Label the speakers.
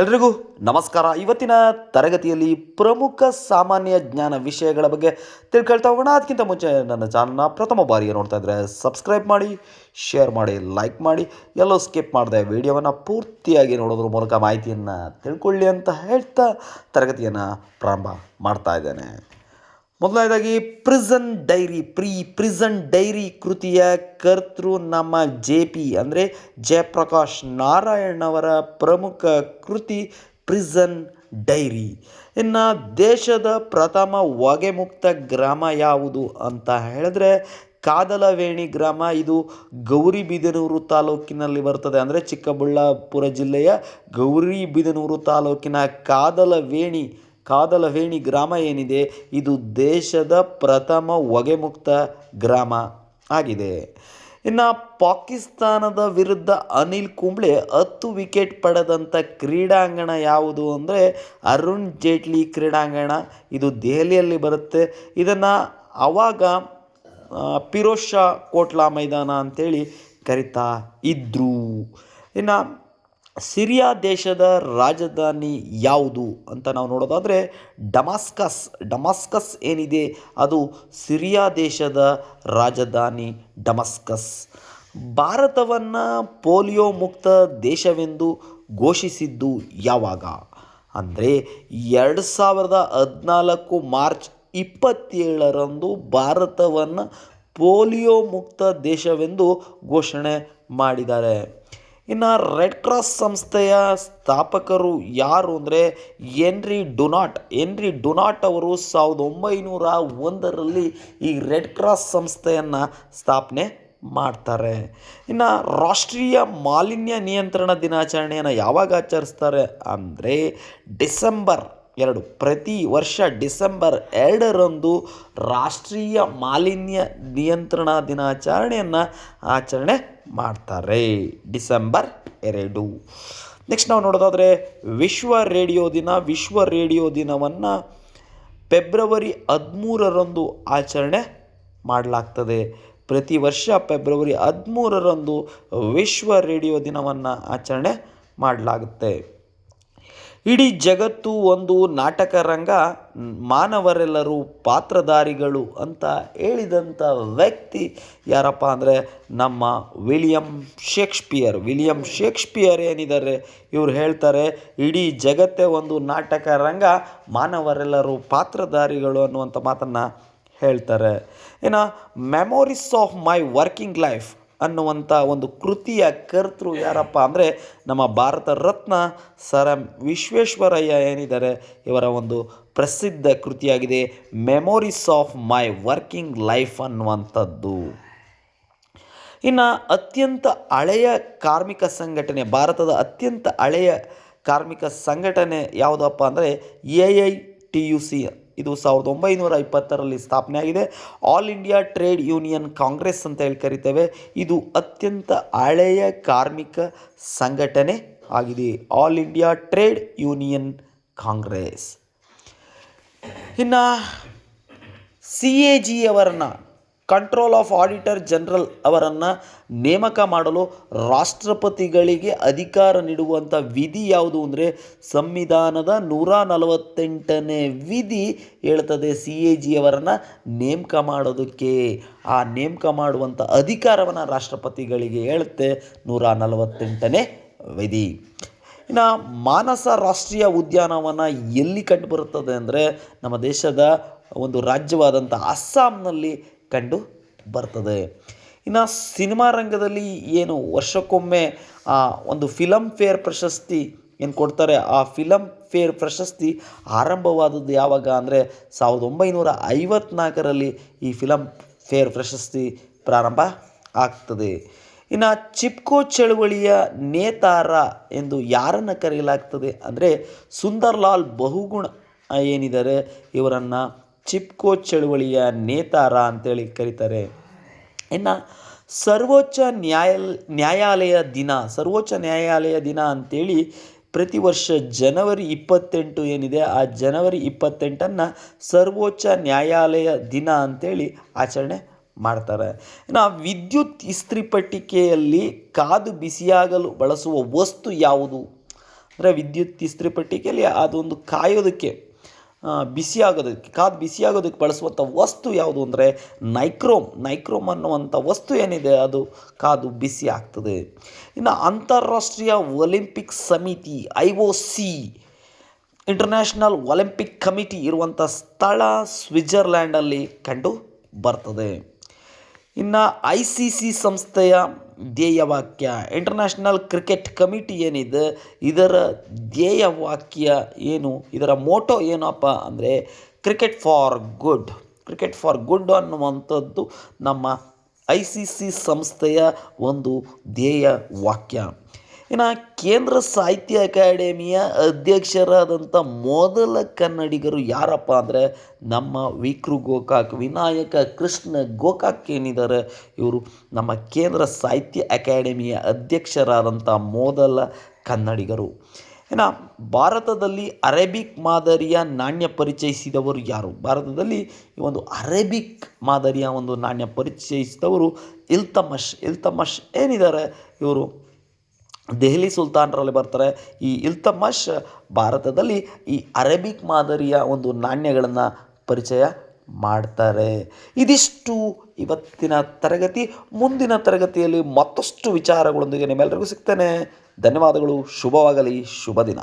Speaker 1: ಎಲ್ರಿಗೂ ನಮಸ್ಕಾರ. ಇವತ್ತಿನ ತರಗತಿಯಲ್ಲಿ ಪ್ರಮುಖ ಸಾಮಾನ್ಯ ಜ್ಞಾನ ವಿಷಯಗಳ ಬಗ್ಗೆ ತಿಳ್ಕೊಳ್ತಾ ಹೋಗೋಣ. ಅದಕ್ಕಿಂತ ಮುಂಚೆ ನನ್ನ ಚಾನಲ್ನ ಪ್ರಥಮ ಬಾರಿಗೆ ನೋಡ್ತಾ ಇದ್ದರೆ ಸಬ್ಸ್ಕ್ರೈಬ್ ಮಾಡಿ ಶೇರ್ ಮಾಡಿ ಲೈಕ್ ಮಾಡಿ, ಎಲ್ಲೋ ಸ್ಕಿಪ್ ಮಾಡಿದೆ ವಿಡಿಯೋವನ್ನು ಪೂರ್ತಿಯಾಗಿ ನೋಡೋದ್ರ ಮೂಲಕ ಮಾಹಿತಿಯನ್ನು ತಿಳ್ಕೊಳ್ಳಿ ಅಂತ ಹೇಳ್ತಾ ತರಗತಿಯನ್ನು ಪ್ರಾರಂಭ ಮಾಡ್ತಾ ಇದ್ದೇನೆ. ಮೊದಲನೇದಾಗಿ prison diary pre prison diary ಕೃತಿಯ ಕರ್ತೃ ನಮ್ಮ ಜೆ ಪಿ ಅಂದರೆ ಜಯಪ್ರಕಾಶ್ ನಾರಾಯಣ್ ಪ್ರಮುಖ ಕೃತಿ ಪ್ರಿಸನ್ ಡೈರಿ ಇನ್ನು ದೇಶದ ಪ್ರಥಮ ಹೊಗೆಮುಕ್ತ ಗ್ರಾಮ ಯಾವುದು ಅಂತ ಹೇಳಿದ್ರೆ ಕಾದಲವೇಣಿ ಗ್ರಾಮ, ಇದು ಗೌರಿಬಿದನೂರು ತಾಲೂಕಿನಲ್ಲಿ ಬರ್ತದೆ ಅಂದರೆ ಚಿಕ್ಕಬಳ್ಳಾಪುರ ಜಿಲ್ಲೆಯ ಗೌರಿಬಿದನೂರು ತಾಲೂಕಿನ ಕಾದಲವೇಣಿ ಕಾದಲವೇಣಿ ಗ್ರಾಮ ಏನಿದೆ? ಇದು ದೇಶದ ಪ್ರಥಮ ಹೊಗೆಮುಕ್ತ ಗ್ರಾಮ ಆಗಿದೆ. ಇನ್ನು ಪಾಕಿಸ್ತಾನದ ವಿರುದ್ಧ ಅನಿಲ್ ಕುಂಬ್ಳೆ ಹತ್ತು ವಿಕೆಟ್ ಪಡೆದಂಥ ಕ್ರೀಡಾಂಗಣ ಯಾವುದು ಅಂದರೆ ಅರುಣ್ ಜೇಟ್ಲಿ ಕ್ರೀಡಾಂಗಣ. ಇದು ದೆಹಲಿಯಲ್ಲಿ ಬರುತ್ತೆ. ಇದನ್ನು ಆವಾಗ ಪಿರೋಷ ಕೋಟ್ಲಾ ಮೈದಾನ ಅಂತೇಳಿ ಕರಿತಾ ಇದ್ರು. ಇನ್ನು ಸಿರಿಯಾ ದೇಶದ ರಾಜಧಾನಿ ಯಾವುದು ಅಂತ ನಾವು ನೋಡೋದಾದರೆ ಡಮಾಸ್ಕಸ್. ಡಮಾಸ್ಕಸ್ ಏನಿದೆ? ಅದು ಸಿರಿಯಾ ದೇಶದ ರಾಜಧಾನಿ ಡಮಾಸ್ಕಸ್. ಭಾರತವನ್ನು ಪೋಲಿಯೋ ಮುಕ್ತ ದೇಶವೆಂದು ಘೋಷಿಸಿದ್ದು ಯಾವಾಗ? ಅಂದರೆ ಎರಡು ಸಾವಿರದ ಹದಿನಾಲ್ಕು ಮಾರ್ಚ್ ಇಪ್ಪತ್ತೇಳರಂದು ಭಾರತವನ್ನು ಪೋಲಿಯೋ ಮುಕ್ತ ದೇಶವೆಂದು ಘೋಷಣೆ ಮಾಡಿದ್ದಾರೆ. ಇನ್ನು ರೆಡ್ ಕ್ರಾಸ್ ಸಂಸ್ಥೆಯ ಸ್ಥಾಪಕರು ಯಾರು ಅಂದರೆ ಎನ್ರಿ ಡುನಾಟ್. ಎನ್ರಿ ಡುನಾಟ್ ಅವರು ಸಾವಿರದ ಒಂಬೈನೂರ ಒಂದರಲ್ಲಿ ಈ ರೆಡ್ ಕ್ರಾಸ್ ಸಂಸ್ಥೆಯನ್ನು ಸ್ಥಾಪನೆ ಮಾಡ್ತಾರೆ. ಇನ್ನು ರಾಷ್ಟ್ರೀಯ ಮಾಲಿನ್ಯ ನಿಯಂತ್ರಣ ದಿನಾಚರಣೆಯನ್ನು ಯಾವಾಗ ಆಚರಿಸ್ತಾರೆ ಅಂದರೆ ಡಿಸೆಂಬರ್ ಎರಡು. ಪ್ರತಿ ವರ್ಷ ಡಿಸೆಂಬರ್ ಎರಡರಂದು ರಾಷ್ಟ್ರೀಯ ಮಾಲಿನ್ಯ ನಿಯಂತ್ರಣ ದಿನಾಚರಣೆಯನ್ನು ಆಚರಣೆ ಮಾಡ್ತಾರೆ. ಡಿಸೆಂಬರ್ ಎರಡು. ನೆಕ್ಸ್ಟ್ ನಾವು ನೋಡೋದಾದರೆ ವಿಶ್ವ ರೇಡಿಯೋ ದಿನ. ವಿಶ್ವ ರೇಡಿಯೋ ದಿನವನ್ನು ಫೆಬ್ರವರಿ ಹದಿಮೂರರಂದು ಆಚರಣೆ ಮಾಡಲಾಗ್ತದೆ. ಪ್ರತಿ ವರ್ಷ ಫೆಬ್ರವರಿ ಹದಿಮೂರರಂದು ವಿಶ್ವ ರೇಡಿಯೋ ದಿನವನ್ನು ಆಚರಣೆ ಮಾಡಲಾಗುತ್ತೆ. ಇಡೀ ಜಗತ್ತು ಒಂದು ನಾಟಕ ರಂಗ, ಮಾನವರೆಲ್ಲರೂ ಪಾತ್ರಧಾರಿಗಳು ಅಂತ ಹೇಳಿದಂಥ ವ್ಯಕ್ತಿ ಯಾರಪ್ಪ ಅಂದರೆ ನಮ್ಮ ವಿಲಿಯಂ ಶೇಕ್ಸ್ಪಿಯರ್. ವಿಲಿಯಂ ಶೇಕ್ಸ್ಪಿಯರ್ ಏನಿದ್ದಾರೆ? ಇವರು ಹೇಳ್ತಾರೆ, ಇಡೀ ಜಗತ್ತೇ ಒಂದು ನಾಟಕ ರಂಗ, ಮಾನವರೆಲ್ಲರೂ ಪಾತ್ರಧಾರಿಗಳು ಅನ್ನುವಂಥ ಮಾತನ್ನು ಹೇಳ್ತಾರೆ. ಇನ್ನು memories of my working life ಅನ್ನುವಂಥ ಒಂದು ಕೃತಿಯ ಕರ್ತೃ ಯಾರಪ್ಪ ಅಂದರೆ ನಮ್ಮ ಭಾರತ ರತ್ನ ಸರ್ ಎಂ ವಿಶ್ವೇಶ್ವರಯ್ಯ ಏನಿದ್ದಾರೆ, ಇವರ ಒಂದು ಪ್ರಸಿದ್ಧ ಕೃತಿಯಾಗಿದೆ memories of my working life ಅನ್ನುವಂಥದ್ದು. ಇನ್ನು ಅತ್ಯಂತ ಹಳೆಯ ಕಾರ್ಮಿಕ ಸಂಘಟನೆ, ಭಾರತದ ಅತ್ಯಂತ ಹಳೆಯ ಕಾರ್ಮಿಕ ಸಂಘಟನೆ ಯಾವುದಪ್ಪ ಅಂದರೆ A I T U C ಇದು ಸಾವಿರದ ಒಂಬೈನೂರ ಇಪ್ಪತ್ತರಲ್ಲಿ ಸ್ಥಾಪನೆಯಾಗಿದೆ all India trade union congress ಅಂತ ಹೇಳಿ ಕರಿತೇವೆ. ಇದು ಅತ್ಯಂತ ಹಳೆಯ ಕಾರ್ಮಿಕ ಸಂಘಟನೆ ಆಗಿದೆ. All India trade union congress. ಇನ್ನು ಸಿ ಎ ಜಿ ಅವರನ್ನು ಕಂಟ್ರೋಲ್ ಆಫ್ ಆಡಿಟರ್ ಜನರಲ್ ಅವರನ್ನು ನೇಮಕ ಮಾಡಲು ರಾಷ್ಟ್ರಪತಿಗಳಿಗೆ ಅಧಿಕಾರ ನೀಡುವಂಥ ವಿಧಿ ಯಾವುದು ಅಂದರೆ ಸಂವಿಧಾನದ ನೂರ ನಲವತ್ತೆಂಟನೇ ವಿಧಿ ಹೇಳ್ತದೆ ಸಿ ಎ ಜಿ ಅವರನ್ನು ನೇಮಕ ಮಾಡೋದಕ್ಕೆ. ಆ ನೇಮಕ ಮಾಡುವಂಥ ಅಧಿಕಾರವನ್ನು ರಾಷ್ಟ್ರಪತಿಗಳಿಗೆ ಹೇಳುತ್ತೆ ನೂರ ನಲವತ್ತೆಂಟನೇ ವಿಧಿ. ಇನ್ನು ಮಾನಸ ರಾಷ್ಟ್ರೀಯ ಉದ್ಯಾನವನ ಎಲ್ಲಿ ಕಂಡುಬರುತ್ತದೆ ಅಂದರೆ ನಮ್ಮ ದೇಶದ ಒಂದು ರಾಜ್ಯವಾದಂಥ ಅಸ್ಸಾಂನಲ್ಲಿ ಕಂಡು ಬರ್ತದೆ. ಇನ್ನು ಸಿನಿಮಾ ರಂಗದಲ್ಲಿ ಏನು ವರ್ಷಕ್ಕೊಮ್ಮೆ, ಆ, ಒಂದು ಫಿಲಮ್ ಫೇರ್ ಪ್ರಶಸ್ತಿ ಏನು ಕೊಡ್ತಾರೆ? ಆ ಫಿಲಮ್ ಫೇರ್ ಪ್ರಶಸ್ತಿ ಆರಂಭವಾದದ್ದು ಯಾವಾಗ ಅಂದರೆ, ಸಾವಿರದ ಒಂಬೈನೂರ ಐವತ್ನಾಲ್ಕರಲ್ಲಿ ಈ ಫಿಲಮ್ ಫೇರ್ ಪ್ರಶಸ್ತಿ ಪ್ರಾರಂಭ ಆಗ್ತದೆ. ಇನ್ನು ಚಿಪ್ಕೋ ಚಳುವಳಿಯ ನೇತಾರ ಎಂದು ಯಾರನ್ನು ಕರೆಯಲಾಗ್ತದೆ ಅಂದರೆ, ಸುಂದರ್ಲಾಲ್ ಬಹುಗುಣ ಏನಿದ್ದಾರೆ, ಇವರನ್ನು ಚಿಪ್ಕೋ ಚಳುವಳಿಯ ನೇತಾರ ಅಂತೇಳಿ ಕರೀತಾರೆ. ಇನ್ನು ಸರ್ವೋಚ್ಚ ನ್ಯಾಯಲ್, ನ್ಯಾಯಾಲಯ ದಿನ, ಸರ್ವೋಚ್ಚ ನ್ಯಾಯಾಲಯ ದಿನ ಅಂತೇಳಿ ಪ್ರತಿ ವರ್ಷ ಜನವರಿ ಇಪ್ಪತ್ತೆಂಟು ಏನಿದೆ, ಆ ಜನವರಿ ಇಪ್ಪತ್ತೆಂಟನ್ನು ಸರ್ವೋಚ್ಚ ನ್ಯಾಯಾಲಯ ದಿನ ಅಂತೇಳಿ ಆಚರಣೆ ಮಾಡ್ತಾರೆ. ಇನ್ನು ವಿದ್ಯುತ್ ಇಸ್ತ್ರಿಪಟ್ಟಿಕೆಯಲ್ಲಿ ಕಾದು ಬಿಸಿಯಾಗಲು ಬಳಸುವ ವಸ್ತು ಯಾವುದು? ಅಂದರೆ ವಿದ್ಯುತ್ ಇಸ್ತ್ರಿಪಟ್ಟಿಕೆಯಲ್ಲಿ ಅದೊಂದು ಕಾಯೋದಕ್ಕೆ ಆ, ಬಿಸಿ ಆಗೋದಕ್ಕೆ ಕಾದು ಬಿಸಿಯಾಗೋದಕ್ಕೆ ಬಳಸುವಂಥ ವಸ್ತು ಯಾವುದು ಅಂದರೆ ನೈಕ್ರೋಮ್ ನೈಕ್ರೋಮ್ ಅನ್ನುವಂಥ ವಸ್ತು ಏನಿದೆ ಅದು ಕಾದು ಬಿಸಿ ಆಗ್ತದೆ. ಇನ್ನು ಅಂತಾರಾಷ್ಟ್ರೀಯ ಒಲಿಂಪಿಕ್ ಸಮಿತಿ I O C international Olympic committee ಇರುವಂಥ ಸ್ಥಳ ಸ್ವಿಟ್ಜರ್ಲ್ಯಾಂಡಲ್ಲಿ ಕಂಡು ಬರ್ತದೆ. ಇನ್ನು ಐ ಸಿ ಸಿ ಸಂಸ್ಥೆಯ ಧ್ಯೇಯವಾಕ್ಯ. ಇಂಟರ್ನ್ಯಾಷನಲ್ ಕ್ರಿಕೆಟ್ ಕಮಿಟಿ ಏನಿದೆ, ಇದರ ಧ್ಯೇಯವಾಕ್ಯ ಏನು, ಇದರ ಮೋಟೋ ಏನಪ್ಪ ಅಂದರೆ cricket for good cricket for good ಅನ್ನುವಂಥದ್ದು ನಮ್ಮ ಐ ಸಿ ಸಿ ಸಂಸ್ಥೆಯ ಒಂದು ಧ್ಯೇಯ ವಾಕ್ಯ ಇನ್ನು ಕೇಂದ್ರ ಸಾಹಿತ್ಯ ಅಕಾಡೆಮಿಯ ಅಧ್ಯಕ್ಷರಾದಂಥ ಮೊದಲ ಕನ್ನಡಿಗರು ಯಾರಪ್ಪ ಅಂದರೆ ನಮ್ಮ ವಿಕ್ರು ಗೋಕಾಕ್, ವಿನಾಯಕ ಕೃಷ್ಣ ಗೋಕಾಕ್ ಏನಿದ್ದಾರೆ, ಇವರು ನಮ್ಮ ಕೇಂದ್ರ ಸಾಹಿತ್ಯ ಅಕಾಡೆಮಿಯ ಅಧ್ಯಕ್ಷರಾದಂಥ ಮೊದಲ ಕನ್ನಡಿಗರು. ಇನ್ನು ಭಾರತದಲ್ಲಿ ಅರೇಬಿಕ್ ಮಾದರಿಯ ನಾಣ್ಯ ಪರಿಚಯಿಸಿದವರು ಯಾರು? ಭಾರತದಲ್ಲಿ ಈ ಒಂದು ಅರೇಬಿಕ್ ಮಾದರಿಯ ಒಂದು ನಾಣ್ಯ ಪರಿಚಯಿಸಿದವರು ಇಲ್ತಮಶ್ ಇಲ್ತಮಶ್ ಏನಿದ್ದಾರೆ, ಇವರು ದೆಹಲಿ ಸುಲ್ತಾನರಲ್ಲಿ ಬರ್ತಾರೆ. ಈ ಇಲ್ತಮಶ್ ಭಾರತದಲ್ಲಿ ಈ ಅರೇಬಿಕ್ ಮಾದರಿಯ ಒಂದು ನಾಣ್ಯಗಳನ್ನು ಪರಿಚಯ ಮಾಡ್ತಾರೆ. ಇದಿಷ್ಟು ಇವತ್ತಿನ ತರಗತಿ. ಮುಂದಿನ ತರಗತಿಯಲ್ಲಿ ಮತ್ತಷ್ಟು ವಿಚಾರಗಳೊಂದಿಗೆ ನಿಮ್ಮೆಲ್ಲರಿಗೂ ಸಿಗ್ತೇನೆ. ಧನ್ಯವಾದಗಳು. ಶುಭವಾಗಲಿ. ಶುಭ ದಿನ.